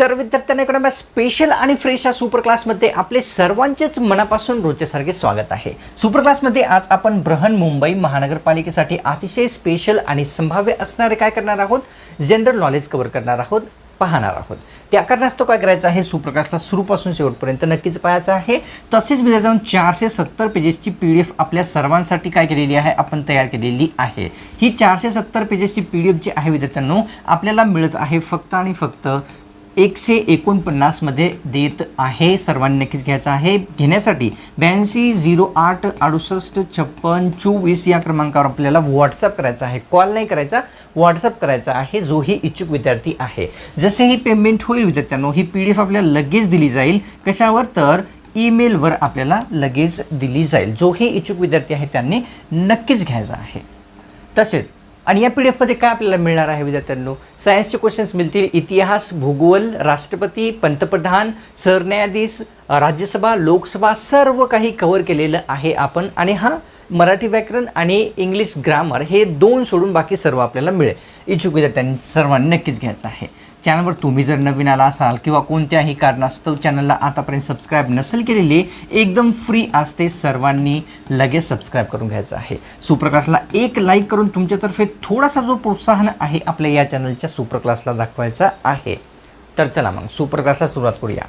तर विद्यार्थ्यांना इकडे स्पेशल आणि फ्रेश या सुपर क्लासमध्ये आपले सर्वांचेच मनापासून रोजच्यासारखे स्वागत आहे. सुपर क्लासमध्ये आज आपण ब्रहन मुंबई महानगरपालिकेसाठी अतिशय स्पेशल आणि संभाव्य असणारे काय करणार आहोत? जनरल नॉलेज कव्हर करणार आहोत पाहणार आहोत. त्या कारणास्तव काय करायचं आहे? सुप्रकाशला सुरूपासून शेवटपर्यंत नक्कीच पाहायचं आहे. तसेच विद्यार्थ्यांनो चारशे सत्तर पेजेसची पी डी एफ आपल्या सर्वांसाठी काय केलेली आहे? आपण तयार केलेली आहे. ही चारशे सत्तर पेजेसची पी डी एफ जी आहे विद्यार्थ्यांनो आपल्याला मिळत आहे फक्त आणि फक्त एकशे एकोणपन्नासमध्ये देत आहे. सर्वांनी नक्कीच घ्यायचं आहे. घेण्यासाठी ब्याऐंशी झिरो आठ अडुसष्ट छप्पन चोवीस या क्रमांकावर आपल्याला व्हॉट्सअप करायचा आहे. कॉल नाही करायचा व्हॉट्सअप करायचा आहे. जोही इच्छुक विद्यार्थी आहे. जसे ही पेमेंट होईल विद्यार्थ्यांनो ही पी डी एफ आपल्याला लगेच दिली जाईल. कशावर? तर ईमेलवर आपल्याला लगेच दिली जाईल. जोही इच्छुक विद्यार्थी आहे त्यांनी नक्कीच घ्यायचा आहे. तसेच आणि या पी डी एफमध्ये काय आपल्याला मिळणार आहे विद्यार्थ्यांनो? सायन्सचे क्वेश्चन्स मिळतील. इतिहास भूगोल राष्ट्रपती पंतप्रधान सरन्यायाधीश राज्यसभा लोकसभा सर्व काही कव्हर केलेलं आहे आपण. आणि हा मराठी व्याकरण आणि इंग्लिश ग्रामर हे दोन सोडून बाकी सर्व आपल्याला मिळेल. इच्छुक विद्यार्थ्यांनी सर्वांनी नक्कीच घ्यायचं आहे. चॅनलवर तुम्ही जर नवीन आला असाल किंवा कोणत्याही कारणास्तव चॅनलला आतापर्यंत सबस्क्राईब नसेल केलेली एकदम फ्री असते सर्वांनी लगेच सबस्क्राईब करून घ्यायचं आहे. सुप्रकाशला एक लाईक करून तुमच्यातर्फे थोडासा जो प्रोत्साहन आहे आपल्या या चॅनलच्या सुप्रक्लासला दाखवायचा आहे. तर चला मग सुप्रकाशला सुरुवात करूया.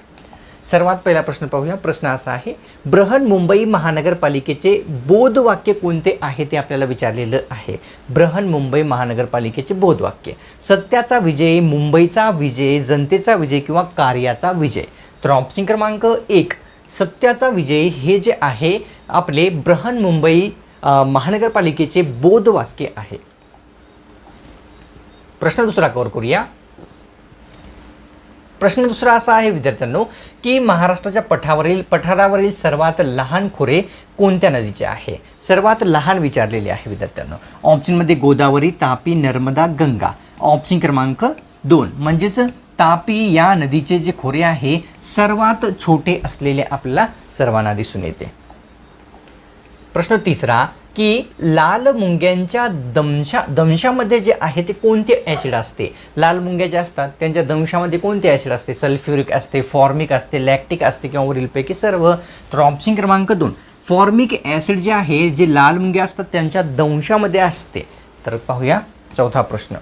सर्वात पहिला प्रश्न पाहूया. प्रश्न असा आहे बृहन मुंबई महानगरपालिकेचे बोधवाक्य कोणते आहे ते आपल्याला विचारलेलं आहे. बृहन मुंबई महानगरपालिकेचे बोधवाक्य. सत्याचा विजय मुंबईचा विजय जनतेचा विजय किंवा कार्याचा विजय. तर ऑप्शन क्रमांक एक सत्याचा विजय हे जे आहे आपले बृहन मुंबई महानगरपालिकेचे बोधवाक्य आहे. प्रश्न दुसरा कव्हर करूया. प्रश्न दुसरा असा आहे विद्यार्थ्यांनो की महाराष्ट्राच्या पठावरील पठारावरील सर्वात लहान खोरे कोणत्या नदीचे आहे? सर्वात लहान विचारलेले आहे विद्यार्थ्यांनो. ऑप्शनमध्ये गोदावरी तापी नर्मदा गंगा. ऑप्शन क्रमांक दोन. म्हणजेच तापी या नदीचे जे खोरे आहे सर्वात छोटे असलेले आपल्याला सर्वांना दिसून येते. प्रश्न तिसरा की लाल मुंग्यांच्या दंशा दंशामध्ये जे आहे ते कोणते ॲसिड असते? लाल मुंग्या ज्या असतात त्यांच्या दंशामध्ये कोणते ॲसिड असते? सल्फ्युरिक असते फॉर्मिक असते लॅक्टिक असते किंवा वरीलपैकी सर्व तर ऑप्शन क्रमांक दोन फॉर्मिक ॲसिड जे आहे जे लाल मुंग्या असतात त्यांच्या दंशामध्ये असते. तर पाहूया चौथा प्रश्न.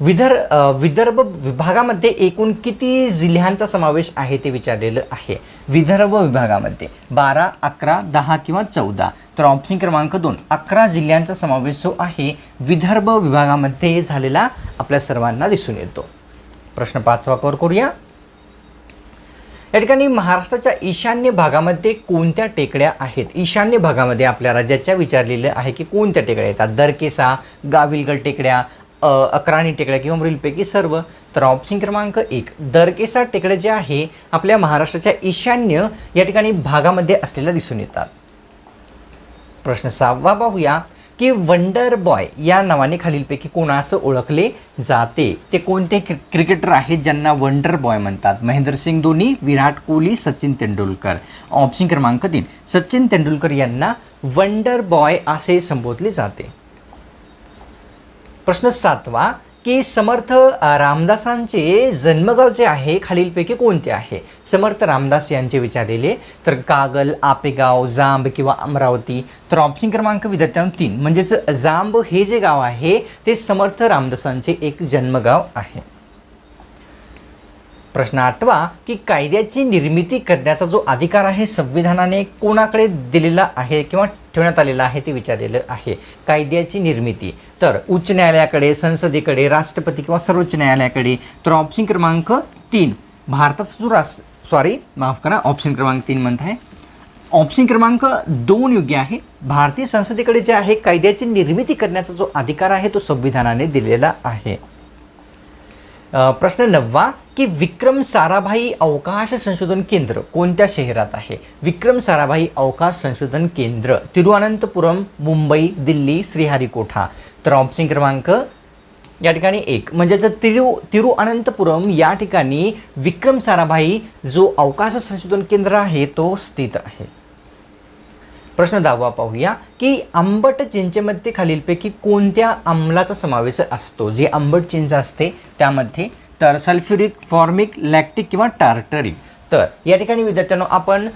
विदर विदर्भ विभागामध्ये एकूण किती जिल्ह्यांचा समावेश आहे ते विचारलेलं आहे. विदर्भ विभागामध्ये बारा अकरा दहा किंवा चौदा. तर ऑप्शन क्रमांक दोन अकरा जिल्ह्यांचा समावेश जो आहे विदर्भ विभागामध्ये झालेला आपल्या सर्वांना दिसून येतो. प्रश्न पाचवा कवर करूया. या ठिकाणी महाराष्ट्राच्या ईशान्य भागामध्ये कोणत्या टेकड्या आहेत? ईशान्य भागामध्ये आपल्या राज्याच्या विचारलेलं आहे की कोणत्या टेकड्या येतात? दरकेसा गाविलगड टेकड्या अकराणी टेकड्या किंवा वरीलपैकी सर्व. तर ऑप्शन क्रमांक एक दरकेसा टेकडे जे आहे आपल्या महाराष्ट्राच्या ईशान्य या ठिकाणी भागामध्ये असलेल्या दिसून येतात. प्रश्न सहावा पाहूया की वंडर बॉय या नावाने खालीलपैकी कोणास ओळखले जाते? ते कोणते क्रि क्रिकेटर आहेत ज्यांना वंडर बॉय म्हणतात? महेंद्रसिंग धोनी विराट कोहली सचिन तेंडुलकर. ऑप्शन क्रमांक तीन सचिन तेंडुलकर यांना वंडर बॉय असे संबोधले जाते. प्रश्न सातवा की समर्थ रामदासांचे जन्मगाव जे आहे खालीलपैकी कोणते आहे? समर्थ रामदास यांचे विचारलेले तर कागल आपेगाव जांब किंवा अमरावती तर ऑप्शन क्रमांक विद्यार्थ्यांनो तीन. म्हणजेच जांब हे जे गाव आहे ते समर्थ रामदासांचे एक जन्मगाव आहे. प्रश्न आठवा की कायद्याची निर्मिती करण्याचा जो अधिकार आहे संविधानाने कोणाकडे दिलेला आहे किंवा ठेवण्यात आलेला आहे ते विचारलेलं आहे. कायद्याची निर्मिती. तर उच्च न्यायालयाकडे संसदेकडे राष्ट्रपती किंवा सर्वोच्च न्यायालयाकडे तर ऑप्शन क्रमांक तीन. भारताचा जो राष्ट्र सॉरी माफ करा ऑप्शन क्रमांक तीन म्हणत आहे. ऑप्शन क्रमांक दोन योग्य आहे. भारतीय संसदेकडे जे आहे कायद्याची निर्मिती करण्याचा जो अधिकार आहे तो संविधानाने दिलेला आहे. प्रश्न नववा की विक्रम साराभाई अवकाश संशोधन केंद्र कोणत्या शहरात आहे? विक्रम साराभाई अवकाश संशोधन केंद्र तिरुअनंतपुरम मुंबई दिल्ली श्रीहरिकोठा. तर ऑप्शन क्रमांक या ठिकाणी एक. म्हणजेच तिरु तिरुअनंतपुरम या ठिकाणी विक्रम साराभाई जो अवकाश संशोधन केंद्र आहे तो स्थित आहे. प्रश्न दहावा पाहूया की आंबट चिंचेमध्ये खालीलपैकी कोणत्या अंमलाचा समावेश असतो? जे आंबट चिंच असते त्यामध्ये तर सल्फ्युरिक फॉर्मिक लॅक्टिक किंवा टार्टरिक तर या ठिकाणी विद्यार्थ्यांनो आपण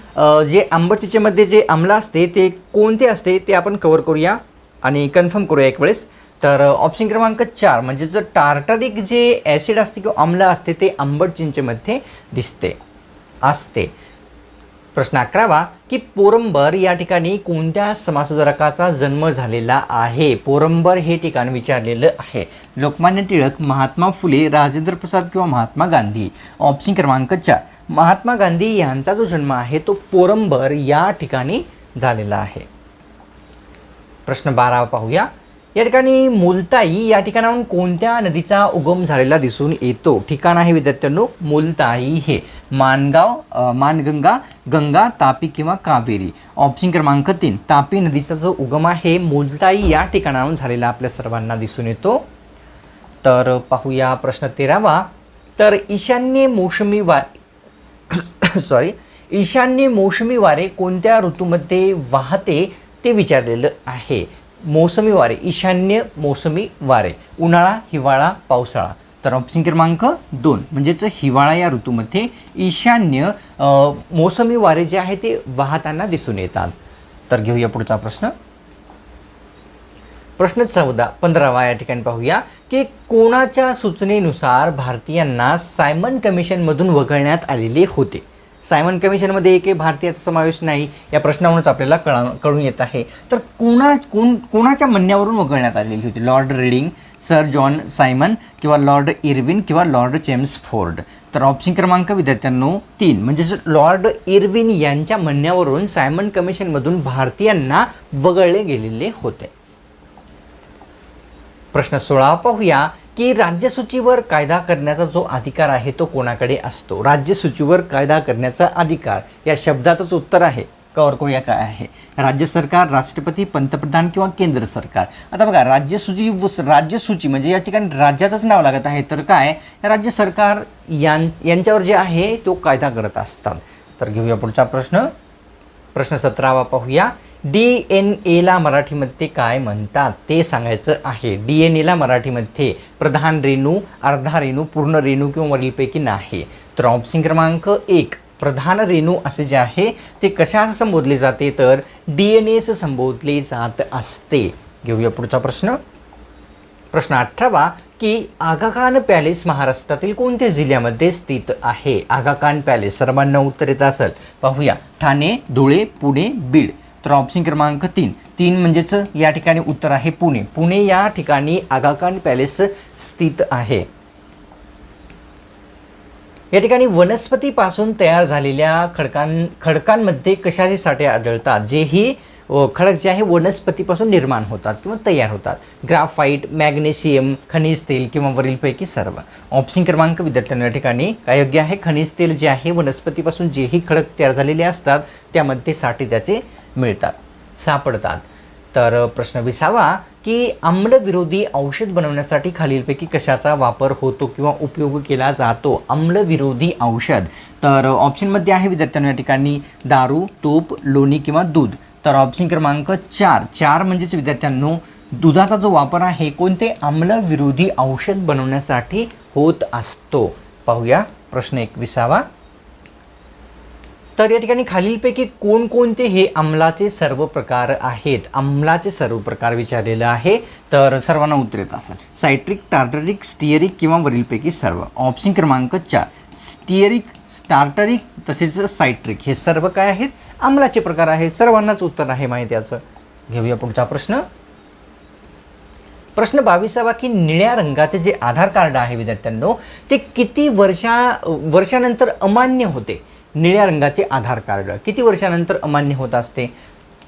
जे आंबट चिचेमध्ये जे आम्ल असते ते कोणते असते ते आपण कवर करूया आणि कन्फर्म करूया एक वेळेस. तर ऑप्शन क्रमांक चार म्हणजे जर टार्टरिक जे ॲसिड असते किंवा आम्ल असते ते आंबट चिंचेमध्ये दिसते असते. प्रश्न अकरावा की पोरंबर या ठिकाणी कोणत्या समाजसुधारकाचा जन्म झालेला आहे? पोरंबर हे ठिकाण विचारलेलं आहे. लोकमान्य टिळक महात्मा फुले राजेंद्र प्रसाद किंवा महात्मा गांधी? ऑप्शन क्रमांक चार. महात्मा गांधी यांचा जो जन्म आहे तो पोरंबर या ठिकाणी झालेला आहे. प्रश्न बारा पाहूया. या ठिकाणी मुलताई या ठिकाणाहून कोणत्या नदीचा उगम झालेला दिसून येतो? ठिकाण आहे विद्यार्थ्यांनो मुलताई हे. मानगाव मानगंगा गंगा तापी किंवा कावेरी. ऑप्शन क्रमांक तीन. तापी नदीचा जो उगम आहे मुलताई या ठिकाणाहून झालेला आपल्या सर्वांना दिसून येतो. तर पाहूया प्रश्न तेरावा. तर ईशान्य मोसमी वा सॉरी ईशान्य मोसमी वारे कोणत्या ऋतूमध्ये वाहते ते विचारलेलं आहे. मोसमी वारे ईशान्य मोसमी वारे. उन्हाळा हिवाळा पावसाळा. तर ऑप्शन क्रमांक दोन म्हणजेच हिवाळा या ऋतूमध्ये ईशान्य मोसमी वारे जे आहे ते वाहताना दिसून येतात. तर घेऊया पुढचा प्रश्न. प्रश्न चौदा पंधरावा या ठिकाणी पाहूया की कोणाच्या सूचनेनुसार भारतीयांना सायमन कमिशनमधून वगळण्यात आलेले होते? सायमन कमिशनमध्ये एक भारतीयाचा समावेश नाही या प्रश्नावरूनच आपल्याला कळा कळून येत आहे. तर कोणा कोण कोणाच्या म्हणण्यावरून वगळण्यात आलेली होती? Lord Reading Sir John Simon किंवा लॉर्ड इरविन किंवा लॉर्ड जेम्स फोर्ड? तर ऑप्शन क्रमांक विद्यार्थ्यांनो तीन. म्हणजेच लॉर्ड इरविन यांच्या म्हणण्यावरून सायमन कमिशनमधून भारतीयांना वगळले गेलेले होते. प्रश्न सोळा. पाहूया. की राज्यसूचीवर कायदा करण्याचा जो अधिकार आहे तो कोणाकडे असतो? राज्यसूचीवर कायदा करण्याचा अधिकार या शब्दातच उत्तर आहे. कवर करूया काय आहे? राज्य सरकार राष्ट्रपती पंतप्रधान किंवा केंद्र सरकार? आता बघा राज्यसूची व- राज्यसूची म्हणजे या ठिकाणी राज्याचंच नाव लागत आहे. तर काय? राज्य सरकार यां यांच्यावर जे आहे तो कायदा करत असतात. तर घेऊया पुढचा प्रश्न. प्रश्न सतरावा पाहूया. डी एन एला मराठीमध्ये काय म्हणतात? ते सांगायचं आहे. डी एन एला मराठीमध्ये प्रधान रेणू अर्धा रेणू पूर्ण रेणू किंवा वरीलपैकी नाही. तर ऑप्शन क्रमांक एक प्रधान रेणू असे जे आहे ते कशास संबोधले जाते? तर डी एन एस संबोधले जात असते. घेऊया पुढचा प्रश्न. प्रश्न अठरावा की आगाखान पॅलेस महाराष्ट्रातील कोणत्या जिल्ह्यामध्ये स्थित आहे? आगाखान पॅलेस सर्वांना उत्तर येत असेल. पाहूया. ठाणे धुळे पुणे बीड. तर ऑप्शन क्रमांक तीन. तीन म्हणजेच या ठिकाणी उत्तर आहे पुणे. पुणे या ठिकाणी आगाखान पॅलेस स्थित आहे. या ठिकाणी वनस्पतीपासून तयार झालेल्या खडकां खडकांमध्ये कशाचे साठे आढळतात? जे ही खडक जे आहे वनस्पतीपासून निर्माण होतात किंवा तयार होतात. ग्राफाईट मॅग्नेशियम खनिज तेल किंवा वरीलपैकी सर्व. ऑप्शन क्रमांक विद्यार्थ्यांना या ठिकाणी काय योग्य आहे. खनिज तेल जे आहे वनस्पतीपासून जेही खडक तयार झालेले असतात त्यामध्ये साठे त्याचे मिळतात. सापडतात. तर प्रश्न विसावा की आम्लविरोधी औषध बनवण्यासाठी खालीलपैकी कशाचा वापर होतो किंवा उपयोग केला जातो? आम्लविरोधी औषध. तर ऑप्शनमध्ये आहे विद्यार्थ्यांना या ठिकाणी दारू तूप लोणी किंवा दूध. तर ऑप्शन क्रमांक चार. चार म्हणजेच विद्यार्थ्यांनो दुधाचा जो वापर आहे कोणते आम्लविरोधी औषध बनवण्यासाठी होत असतो? पाहूया. प्रश्न एकविसावा तर या ठिकाणी खालीलपैकी कोणकोणते हे अंमलाचे सर्व प्रकार आहेत? अंमलाचे सर्व प्रकार विचारलेलं आहे. तर सर्वांना उत्तर येत असेल. सायट्रिक टार्टरिक स्टिअरिक किंवा वरीलपैकी सर्व. ऑप्शन क्रमांक चार. स्टिअरिक स्टार्टरिक तसेच सायट्रिक. हे सर्व काय आहेत? अंमलाचे प्रकार आहेत. सर्वांनाच उत्तर आहे माहिती याचं घेऊया पुढचा प्रश्न. प्रश्न बावीसावा की निळ्या रंगाचे जे आधार कार्ड आहे विद्यार्थ्यांनो ते किती वर्षा वर्षानंतर अमान्य होते? निळ्या रंगाचे आधार कार्ड. किती वर्षानंतर अमान्य होत असते?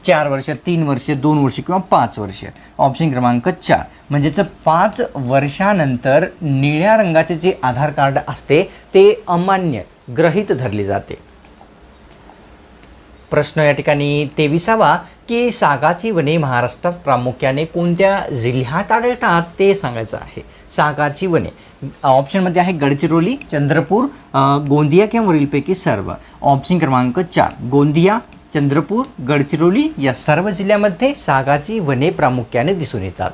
चार वर्ष तीन वर्ष दोन वर्ष किंवा पाच वर्ष? ऑप्शन क्रमांक चार. म्हणजेच पाच वर्षानंतर निळ्या रंगाचे जे आधार कार्ड असते ते अमान्य ग्रहित धरले जाते. प्रश्न या ठिकाणी तेविसावा. की सागाची वने महाराष्ट्रात प्रामुख्याने कोणत्या जिल्ह्यात आढळतात ते सांगायचं आहे. सागाची वने. ऑप्शनमध्ये आहे गडचिरोली चंद्रपूर गोंदिया किंवा वरीलपैकी सर्व. ऑप्शन क्रमांक चार गोंदिया चंद्रपूर गडचिरोली या सर्व जिल्ह्यामध्ये सागाची वने प्रामुख्याने दिसून येतात.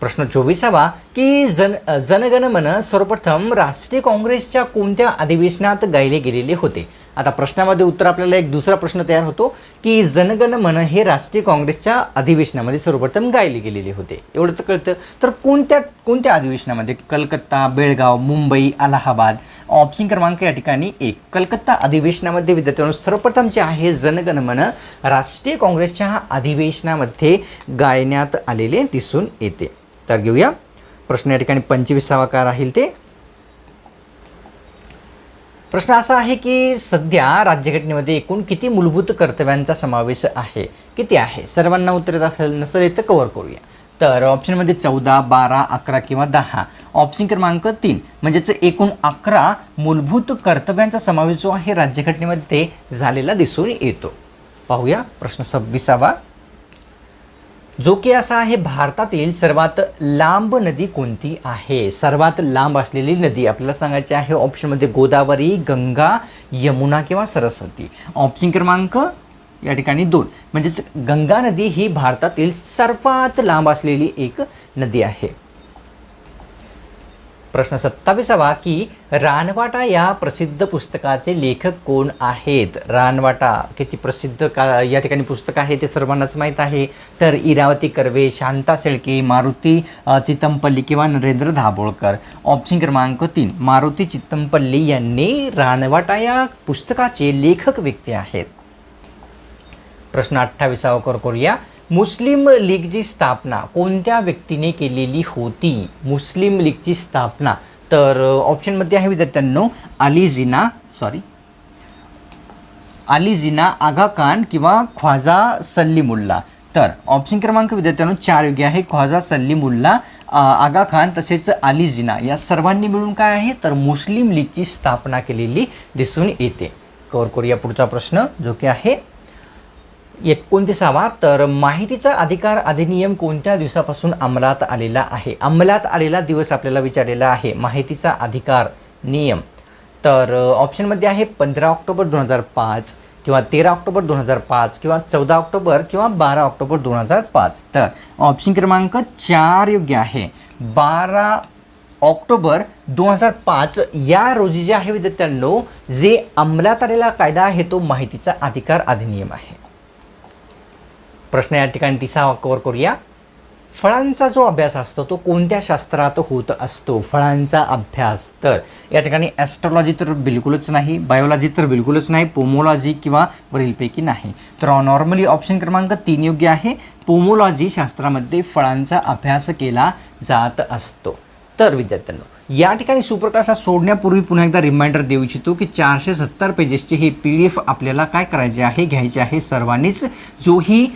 प्रश्न चोवीसावा की जन जनगण मन सर्वप्रथम राष्ट्रीय काँग्रेसच्या कोणत्या अधिवेशनात गायले गेलेले होते? आता प्रश्नामध्ये उत्तर आपल्याला एक दुसरा प्रश्न तयार होतो की जनगण मन हे राष्ट्रीय काँग्रेसच्या अधिवेशनामध्ये सर्वप्रथम गायले गेलेले होते. एवढं तर कळतं. तर कोणत्या कोणत्या अधिवेशनामध्ये? कलकत्ता बेळगाव मुंबई अलाहाबाद? ऑप्शन क्रमांक या ठिकाणी एक. कलकत्ता अधिवेशनामध्ये विद्यार्थ्यांनो सर्वप्रथम जे आहे जनगण मन राष्ट्रीय काँग्रेसच्या अधिवेशनामध्ये गायण्यात आलेले दिसून येते. तर घेऊया. प्रश्न या ठिकाणी पंचवीसावा का राहील ते? प्रश्न असा आहे की सध्या राज्यघटनेमध्ये एकूण किती मूलभूत कर्तव्यांचा समावेश आहे? किती आहे? सर्वांना उत्तर येत असेल नसेल तर कव्हर करूया. तर ऑप्शनमध्ये चौदा बारा अकरा किंवा दहा. ऑप्शन क्रमांक तीन म्हणजेच एकूण अकरा मूलभूत कर्तव्यांचा समावेश जो आहे राज्यघटनेमध्ये झालेला दिसून येतो. पाहूया प्रश्न सव्वीसावा. जो की असा आहे भारतातील सर्वात लांब नदी कोणती आहे? सर्वात लांब असलेली नदी आपल्याला सांगायची आहे ऑप्शनमध्ये गोदावरी गंगा यमुना किंवा सरस्वती. ऑप्शन क्रमांक या ठिकाणी दोन. म्हणजेच गंगा नदी ही भारतातील सर्वात लांब असलेली एक नदी आहे. प्रश्न सत्तावीसावा की रानवाटा या प्रसिद्ध पुस्तकाचे लेखक कोण आहेत? रानवाटा किती प्रसिद्ध का या ठिकाणी पुस्तक आहे ते सर्वांनाच माहीत आहे. तर इरावती कर्वे शांता शेळके मारुती चितमपल्ली किंवा नरेंद्र दाभोळकर ऑप्शन क्रमांक तीन मारुती चितमपल्ली यांनी रानवाटा या पुस्तकाचे लेखक व्यक्ती आहेत. प्रश्न अठ्ठावीसावा कर करूया. मुस्लिम लीगची स्थापना कोणत्या व्यक्तीने केलेली होती? मुस्लिम लीगची स्थापना. तर ऑप्शनमध्ये आहे विद्यार्थ्यांनो अली जिना सॉरी अली जिना आगा खान किंवा ख्वाजा सल्लीमुल्ला. तर ऑप्शन क्रमांक विद्यार्थ्यांनो चार योग्य आहे. ख्वाजा सल्लीमुल्ला आगा खान तसेच अली जिना. या सर्वांनी मिळून काय आहे? तर मुस्लिम लीगची स्थापना केलेली दिसून येते. कवर करूया पुढचा प्रश्न जो की आहे एकोणतीसावा तर माहितीचा अधिकार अधिनियम कोणत्या दिवसापासून अंमलात आलेला आहे? अंमलात आलेला दिवस आपल्याला विचारलेला आहे माहितीचा अधिकार नियम. तर ऑप्शनमध्ये आहे पंधरा ऑक्टोबर दोन हजार पाच किंवा तेरा ऑक्टोबर दोन हजार पाच किंवा चौदा ऑक्टोबर किंवा बारा ऑक्टोबर दोन हजार पाच. तर ऑप्शन क्रमांक चार योग्य आहे. बारा ऑक्टोबर दोन हजार पाच या रोजी जे आहे विद्यार्थ्यांनो जे अंमलात आलेला कायदा आहे तो माहितीचा अधिकार अधिनियम आहे. प्रश्न या ठिकाणी तिसा कवर करूया. फळांचा जो अभ्यास असतो तो कोणत्या शास्त्रात होत असतो? फळांचा अभ्यास. तर या ठिकाणी ॲस्ट्रॉलॉजी तर बिलकुलच नाही बायोलॉजी तर बिलकुलच नाही पोमोलॉजी किंवा वरीलपैकी नाही. तर नॉर्मली ऑप्शन क्रमांक तीन योग्य आहे. पोमोलॉजी शास्त्रामध्ये फळांचा अभ्यास केला जात असतो. तर विद्यार्थ्यांनो या ठिकाणी सुप्रकाशला सोडण्यापूर्वी पुन्हा एकदा रिमाइंडर देऊ इच्छितो की चारशे सत्तर पेजेसचे हे पी डी एफ आपल्याला काय करायचे आहे घ्यायचे आहे सर्वांनीच जो ही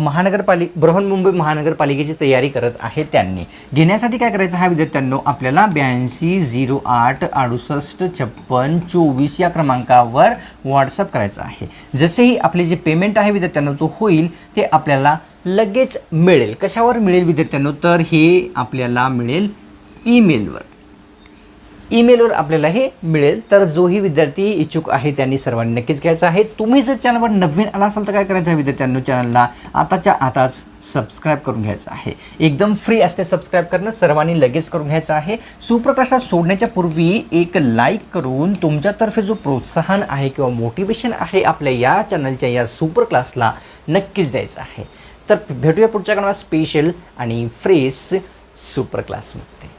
महानगरपालिक बृहन्मुंबई महानगरपालिकेची तयारी करत आहे त्यांनी. घेण्यासाठी काय करायचं आहे विद्यार्थ्यांनो? आपल्याला ब्याऐंशी झिरो आठ अडुसष्ट छप्पन चोवीस या क्रमांकावर व्हॉट्सअप करायचं आहे. जसेही आपले जे पेमेंट आहे विद्यार्थ्यांनो तो होईल ते आपल्याला लगेच मिळेल. कशावर मिळेल विद्यार्थ्यांनो? तर हे आपल्याला मिळेल ईमेलवर ईमेलवर आपल्याला हे मिळेल. तर जोही विद्यार्थी इच्छुक आहे त्यांनी सर्वांनी नक्कीच घ्यायचं आहे. तुम्ही जर चॅनलवर नवीन आला असाल तर काय करायचं आहे विद्यार्थ्यांनो चॅनलला? आताच्या आताच सबस्क्राईब करून घ्यायचं आहे. एकदम फ्री असते सबस्क्राईब करणं सर्वांनी लगेच करून घ्यायचं आहे. सुप्रकाशला सोडण्याच्या पूर्वी एक लाईक करून तुमच्यातर्फे जो प्रोत्साहन आहे किंवा मोटिवेशन आहे आपल्या या चॅनलच्या या सुपर क्लासला नक्कीच द्यायचं आहे. तर भेटूया पुढच्या काळात स्पेशल आणि फ्रेश सुपर क्लासमध्ये